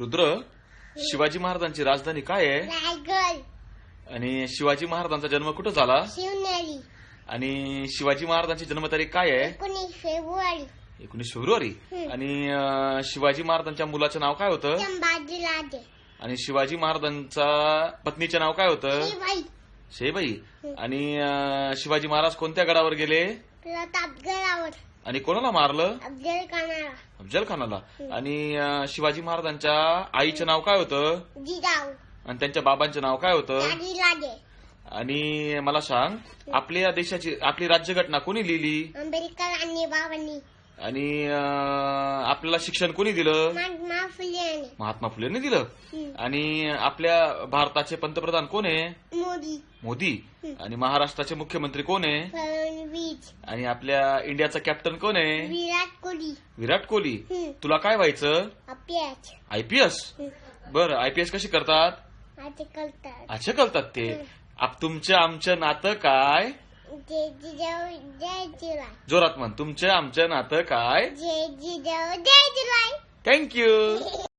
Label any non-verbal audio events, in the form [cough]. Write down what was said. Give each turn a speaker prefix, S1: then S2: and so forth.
S1: रुद्र शिवाजी महाराजांची राजधानी काय आहे?
S2: रायगड.
S1: आणि शिवाजी महाराजांचा जन्म कुठं झाला?
S2: शिवनेरी.
S1: आणि शिवाजी महाराजांची जन्मतारीख काय आहे?
S2: एकोणीस फेब्रुवारी.
S1: एकोणीस फेब्रुवारी. आणि अं, शिवाजी महाराजांच्या मुलाचं नाव काय होतं?
S2: संभाजी राजे
S1: आणि शिवाजी महाराजांचा पत्नीचे नाव काय होतं?
S2: शिवाई
S1: शेबाई. आणि अं, शिवाजी महाराज कोणत्या गडावर गेले?
S2: प्रतापगडावर.
S1: आणि कोणाला मारलं?
S2: अफजल खानाला
S1: अफजल खानाला. आणि अं, शिवाजी महाराजांच्या आईचं नाव काय होतं?
S2: जिजाऊ.
S1: आणि त्यांच्या बाबांचं नाव काय होतं? आणि मला सांग आपल्या देशाची आपली राज्यघटना कोणी लिहिली?
S2: आंबेडकर आणि बाबांनी.
S1: आणि अं, आपल्याला शिक्षण कोणी दिलं?
S2: महात्मा फुले
S1: महात्मा फुलेंनी दिलं. आणि आपल्या भारताचे पंतप्रधान कोण आहे?
S2: मोदी.
S1: मोदी. आणि महाराष्ट्राचे मुख्यमंत्री कोण आहे?
S2: फडणवीस.
S1: आणि आपल्या इंडियाचा कॅप्टन कोण आहे?
S2: विराट कोहली.
S1: विराट कोहली.
S2: हम्म.
S1: तुला काय व्हायचं?
S2: अभ्यास
S1: आयपीएस बरं आयपीएस कशी करतात?
S2: असे करतात.
S1: अच्छा करतात ते. आप तुमचं आमचं नातं काय?
S2: जय
S1: जोरात म्हण. तुमचं आमचं नातं काय?
S2: जय जिजाऊ जय जिराय
S1: थँक्यू [laughs]